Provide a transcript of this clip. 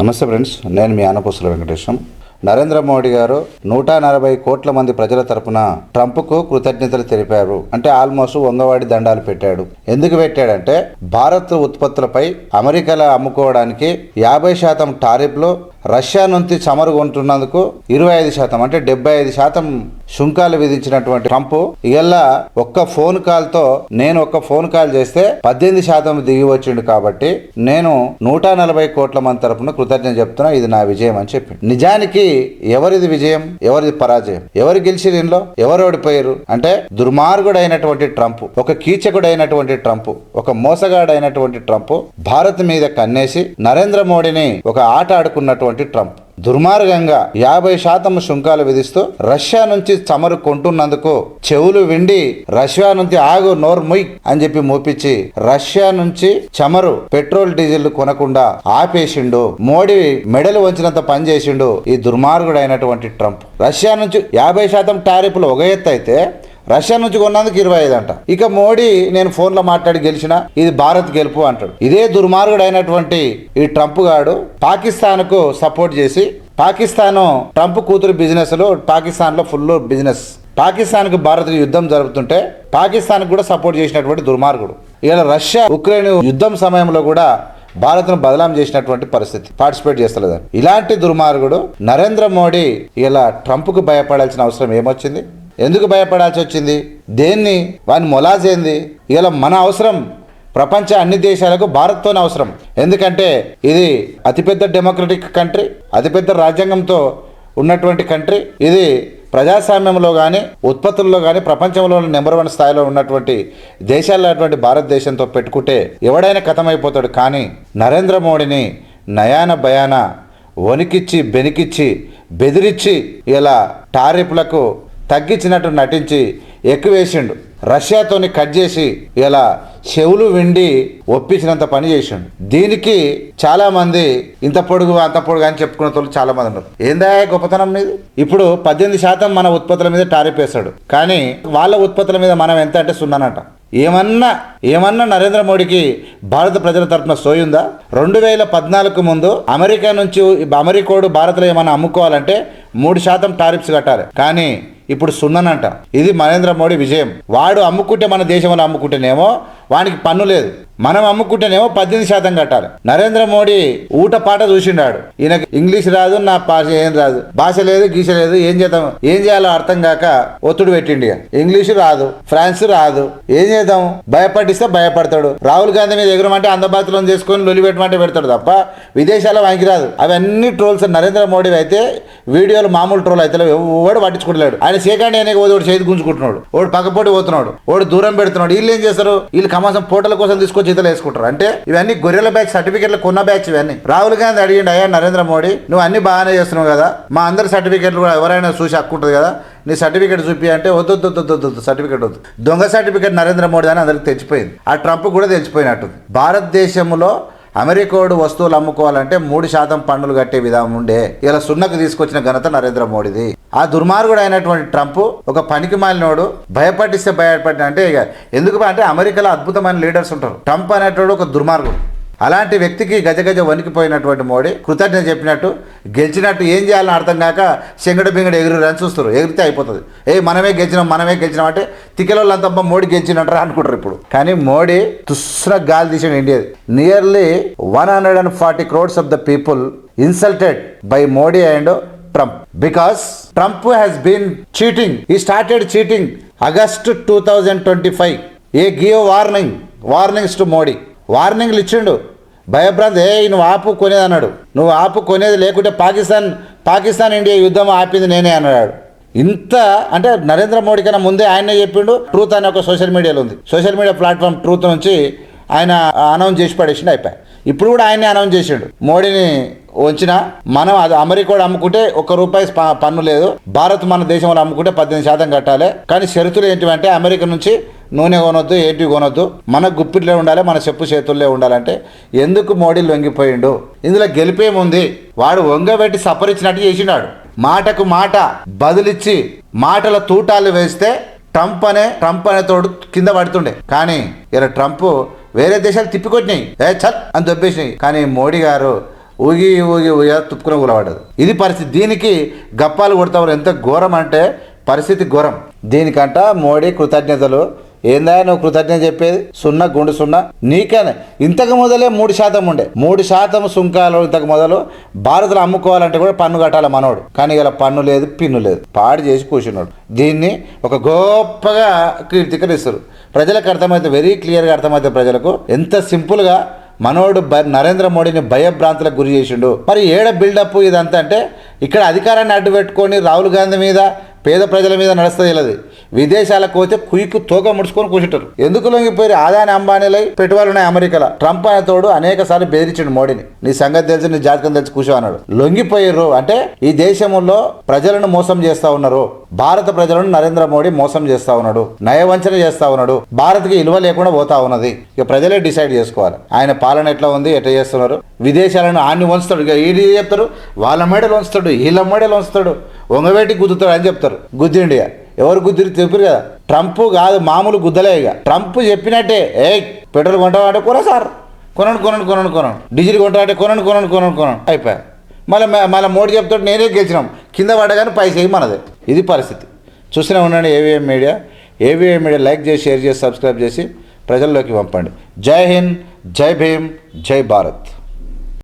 నమస్తే ఫ్రెండ్స్ నేను మీ ఆనపూసల వెంకటేశం. నరేంద్ర మోడీ గారు నూట నలభై కోట్ల మంది ప్రజల తరపున ట్రంప్కు కృతజ్ఞతలు తెలిపారు. అంటే ఆల్మోస్ట్ వంగవాడి దండాలు పెట్టాడు. ఎందుకు పెట్టాడంటే భారత్ ఉత్పత్తులపై అమెరికాలో అమ్ముకోవడానికి యాభై శాతం టారిఫ్లు రష్యా నుంచి చమురు కొంటున్నందుకు ఇరవై ఐదు శాతం అంటే డెబ్బై ఐదు శాతం సుంకాలు విధించినటువంటి ట్రంప్ ఇలా ఒక్క ఫోన్ కాల్తో నేను ఒక్క ఫోన్ కాల్ చేస్తే పద్దెనిమిది శాతం దిగి వచ్చిండు కాబట్టి నేను నూట నలభై కోట్ల మంది తరపున కృతజ్ఞత చెప్తున్నా ఇది నా విజయం అని చెప్పి నిజానికి ఎవరిది విజయం? ఎవరిది పరాజయం? ఎవరు గెలిచి దీనిలో ఎవరు ఓడిపోయారు అంటే దుర్మార్గుడైనటువంటి ట్రంప్ ఒక కీచకుడైనటువంటి ట్రంప్ ఒక మోసగాడైనటువంటి ట్రంప్ భారత్ మీద కన్నేసి నరేంద్ర మోడీని ఒక ఆట ఆడుకున్నటువంటి ట్రంప్. దుర్మార్గంగా యాభై శాతం సుంకాలు విధిస్తూ రష్యా నుంచి చమరు కొంటున్నందుకు చెవులు విండి రష్యా నుంచి ఆగు నోరు ముయ్ అని చెప్పి మోపించి రష్యా నుంచి చమరు పెట్రోల్ డీజిల్ కొనకుండా ఆపేసిండు. మోడీ మెడలు వంచినంత పని చేసిండు ఈ దుర్మార్గుడైనటువంటి ట్రంప్. రష్యా నుంచి యాభై శాతం టారిఫ్లు ఒక ఎత్తు అయితే రష్యా నుంచి కొన్నందుకు ఇరవై ఐదు అంట. ఇక మోడీ నేను ఫోన్లో మాట్లాడి గెలిచిన ఇది భారత్ గెలుపు అంటాడు. ఇదే దుర్మార్గుడు అయినటువంటి ఈ ట్రంప్ గాడు పాకిస్తాన్కు సపోర్ట్ చేసి పాకిస్తాన్ ట్రంప్ కూతురు బిజినెస్లో పాకిస్తాన్లో ఫుల్ బిజినెస్. పాకిస్తాన్కు భారత్ యుద్ధం జరుగుతుంటే పాకిస్తాన్కు కూడా సపోర్ట్ చేసినటువంటి దుర్మార్గుడు. ఇలా రష్యా ఉక్రెయిన్ యుద్ధం సమయంలో కూడా భారత్ను బదలాం చేసినటువంటి పరిస్థితి పార్టిసిపేట్ చేస్తలేదని. ఇలాంటి దుర్మార్గుడు నరేంద్ర మోడీ ఇలా ట్రంప్కు భయపడాల్సిన అవసరం ఏమొచ్చింది? ఎందుకు భయపడాల్సి వచ్చింది? దేన్ని? వాని మొలాజేంది ఇలా మన అవసరం. ప్రపంచ అన్ని దేశాలకు భారత్తోనే అవసరం. ఎందుకంటే ఇది అతిపెద్ద డెమోక్రటిక్ కంట్రీ అతిపెద్ద రాజ్యాంగంతో ఉన్నటువంటి కంట్రీ. ఇది ప్రజాస్వామ్యంలో కానీ ఉత్పత్తుల్లో కానీ ప్రపంచంలో నెంబర్ వన్ స్థాయిలో ఉన్నటువంటి దేశాల్లో అటువంటి భారతదేశంతో పెట్టుకుంటే ఎవడైనా కథమైపోతాడు. కానీ నరేంద్ర మోడీని నయాన భయాన వణికిచ్చి బెనికిచ్చి బెదిరించి ఇలా టారిఫ్లకు తగ్గించినట్టు నటించి ఎక్కువేసిండు. రష్యాతోని కట్ చేసి ఇలా చెవులు విండి ఒప్పించినంత పని చేసిండు. దీనికి చాలా మంది ఇంత పొడుగు అంత పొడుగు అని చెప్పుకునే వాళ్ళు చాలా మంది ఉన్నారు. ఏందా గొప్పతనం మీది ఇప్పుడు పద్దెనిమిది శాతం మన ఉత్పత్తుల మీద టారిఫ్ వేస్తాడు. కానీ వాళ్ళ ఉత్పత్తుల మీద మనం ఎంత అంటే సున్నానంట. ఏమన్నా ఏమన్నా నరేంద్ర మోడీకి భారత ప్రజల తరపున సోయుందా? రెండు వేల పద్నాలుగు ముందు అమెరికా నుంచి అమెరికోడు భారత్లో ఏమన్నా అమ్ముకోవాలంటే మూడు శాతం టారిఫ్స్ కట్టాలి. కానీ ఇప్పుడు సున్ననంట. ఇది నరేంద్ర మోడీ విజయం. వాడు అమ్ముకుంటే మన దేశంలో అమ్ముకుంటేనేమో వానికి పన్ను లేదు. మనం అమ్ముకుంటేనేమో పద్దెనిమిది శాతం కట్టాలి. నరేంద్ర మోడీ ఊట పాట చూసిండాడు. ఈయనకి ఇంగ్లీష్ రాదు నా భాష ఏం రాదు. భాష లేదు గీష లేదు ఏం చేద్దాం? ఏం చేయాలో అర్థం కాక ఒత్తిడి పెట్టిండి ఇంగ్లీషు ఇంగ్లీష్ రాదు ఫ్రాన్స్ రాదు. ఏం చేద్దాం? భయపడిస్తే భయపడతాడు. రాహుల్ గాంధీ మీద ఎగురమంటే అందబాతులను చేసుకొని లొలి పెట్టమంటే పెడతాడు తప్ప విదేశాల వానికి రాదు. అవన్నీ ట్రోల్స్ నరేంద్ర మోడీ అయితే వీడియోలు మామూలు ట్రోల్ అయితే ఎవడు పట్టించుకుంటలేడు ఆయన సేకండ్ అయినా పోతే చేతి గుంజుకుంటున్నాడు. వాడు పక్కపోటి పోతున్నాడు. వాడు దూరం పెడుతున్నాడు. వీళ్ళు ఏం చేస్తారు? వీళ్ళు కమాసం పోటల కోసం తీసుకొచ్చి ఇతలు వేసుకుంటారు. అంటే ఇవన్నీ గొర్రెల బ్యాచ్ సర్టిఫికెట్లు కొన్న బ్యాచ్ ఇవన్నీ. రాహుల్ గాంధీ అడిగిండు అయ్యా నరేంద్ర మోడీ నువ్వు అన్ని బాగానే చేస్తున్నావు కదా. మా అందరి సర్టిఫికెట్లు కూడా ఎవరైనా చూసి హక్కుంటుంది కదా. నీ సర్టిఫికెట్ చూపి అంటే వద్దు వద్దు వద్దు వద్దు సర్టిఫికెట్ వద్దు. దొంగ సర్టిఫికెట్ నరేంద్ర మోడీ అని అందరికి తెచ్చిపోయింది ఆ ట్రంప్ కూడా తెచ్చిపోయినట్టు భారతదేశంలో అమెరికోడు వస్తువులు అమ్ముకోవాలంటే మూడు శాతం పన్నులు కట్టే విధానం ఉండే ఇలా సున్నకు తీసుకొచ్చిన ఘనత నరేంద్ర మోడీది. ఆ దుర్మార్గుడు అయినటువంటి ట్రంప్ ఒక పనికి మాలినోడు భయపడిస్తే భయపడిన అంటే ఇక ఎందుకు అంటే అమెరికాలో అద్భుతమైన లీడర్స్ ఉంటారు. ట్రంప్ అనేటోడు ఒక దుర్మార్గుడు. అలాంటి వ్యక్తికి గజగజ వణికిపోయినటువంటి మోడీ కృతజ్ఞత చెప్పినట్టు గెలిచినట్టు ఏం చేయాలని అర్థం కాక శంగడ బింగడ ఎగురు అని చూస్తారు. ఎగిరితే అయిపోతుంది. ఏ మనమే గెలిచినాం మనమే గెలిచినాం అంటే తిక్కలోళ్ళంతా మోడీ గెలిచినట్టు అనుకుంటారు ఇప్పుడు. కానీ మోడీ తుస్ర గాలి తీసాడు India. Nearly one hundred and forty crores of the people insulted by Modi and Trump. Because Trump has been cheating ఈ started cheating August two thousand twenty five a give warning? Warnings to Modi. వార్నింగ్లు ఇచ్చిండు. భయభ్రాంతి ఏ నువ్వు ఆపు కొనేది అన్నాడు. నువ్వు ఆపు కొనేది లేకుంటే పాకిస్తాన్ పాకిస్తాన్ ఇండియా యుద్ధం ఆపింది నేనే అన్నాడు. ఇంత అంటే నరేంద్ర మోడీ కన్నా ముందే ఆయనే చెప్పిండు ట్రూత్ అనే ఒక సోషల్ మీడియాలో ఉంది. సోషల్ మీడియా ప్లాట్ఫామ్ ట్రూత్ నుంచి ఆయన అనౌన్స్ చేసి పడేసిండు అయిపోయి ఇప్పుడు కూడా ఆయనే అనౌన్స్ చేసిండు. మోడీని వంచిన మనం అది అమెరికా అమ్ముకుంటే ఒక్క రూపాయి పన్ను లేదు. భారత్ మన దేశంలో అమ్ముకుంటే పద్దెనిమిది శాతం కట్టాలి. కానీ షరతులు ఏంటివంటే అమెరికా నుంచి నూనె కొనొద్దు ఏంటి కొనొద్దు. మన గుప్పిట్లో ఉండాలి మన చెప్పు చేతుల్లో ఉండాలంటే ఎందుకు మోడీ లొంగిపోయిండు? ఇందులో గెలిపేముంది? వాడు వంగబెట్టి సపరించినట్టు చేసినాడు మాటకు మాట బదులిచ్చి మాటల తూటాలు వేస్తే ట్రంప్ అనే ట్రంప్ అనే తోడు కింద పడుతుండే. కానీ ఇలా ట్రంప్ వేరే దేశాలు తిప్పికొట్టినాయి. ఏ చత్ అని దొబ్బేసినాయి. కానీ మోడీ గారు ఊగి ఊగి ఊగి తుప్పుకుని కూలబడ్డదు ఇది పరిస్థితి. దీనికి గప్పాలు కొడతావారు ఎంత ఘోరం అంటే పరిస్థితి ఘోరం. దీనికంట మోడీ కృతజ్ఞతలు. ఏందా నువ్వు కృతజ్ఞత చెప్పేది? సున్నా గుండు సున్నా. నీకనే. ఇంతకు మొదలే మూడు శాతం ఉండే. మూడు శాతం సుంకాలు ఇంతకు మొదలు భారత్లో అమ్ముకోవాలంటే కూడా పన్ను కట్టాలి మనోడు. కానీ ఇలా పన్ను లేదు పిన్ను లేదు. పాడు చేసి కూర్చున్నాడు. దీన్ని ఒక గొప్పగా కీర్తికరిస్తారు. ప్రజలకు అర్థమైతే వెరీ క్లియర్గా అర్థమైతే ప్రజలకు ఎంత సింపుల్గా మనోడు భ- నరేంద్ర మోడీని భయభ్రాంతులకు గురి చేసిండు. మరి ఏడ బిల్డప్ ఇదంతా అంటే ఇక్కడ అధికారాన్ని అడ్డు పెట్టుకొని రాహుల్ గాంధీ మీద పేద ప్రజల మీద నడుస్తుంది ఇలాది విదేశాలకు పోతే కుయ్యకు తోక ముడుచుకొని కూర్చుంటారు. ఎందుకు లొంగిపోయి ఆదాని అంబానీలై పెట్టుబడులు ఉన్నాయి అమెరికాలో. ట్రంప్ అనే తోడు అనేక సార్లు బెదిరించాడు మోడీని. నీ సంగతి తెలిసి నీ జాతకం తెలిసి కూర్చో అన్నాడు. లొంగిపోయారు అంటే ఈ దేశంలో ప్రజలను మోసం చేస్తా ఉన్నారు. భారత ప్రజలను నరేంద్ర మోడీ మోసం చేస్తా ఉన్నాడు. నయవంచన చేస్తా ఉన్నాడు. భారత్కి ఇలువ లేకుండా పోతా ఉన్నది. ఇక ప్రజలే డిసైడ్ చేసుకోవాలి. ఆయన పాలన ఎట్లా ఉంది? ఎట్లా చేస్తున్నారు? విదేశాలను ఆన్ని వంచుతాడు. ఇక వీళ్ళు చెప్తారు? వాళ్ళ మేడలు వంచుతాడు. వీళ్ళ మేడలు వంచుతాడు. వంగవేటి గుద్దుతాడు అని చెప్తారు. గుద్దిండియా ఎవరు గుద్దిరి చెప్పారు కదా? ట్రంప్ కాదు మామూలు గుద్దలే ఇక. ట్రంప్ చెప్పినట్టే ఏ పెట్రోల్ కొంటామంటే కొన సార్. కొనండి కొనండి కొనండి కొనండి. డీజిల్ కొంటామంటే కొనండి కొనండి కొనండి కొనండి. అయిపోయా. మళ్ళీ మళ్ళీ మోడీ చెప్తాడు నేనే గెలిచినాం. కింద పడగానే పైసే మనదే. ఇది పరిస్థితి. చూసినా ఉండండి AVM media AVM media like చేసి షేర్ చేసి సబ్స్క్రైబ్ చేసి ప్రజల్లోకి పంపండి. జై హింద్ జై భీమ్ జై భారత్.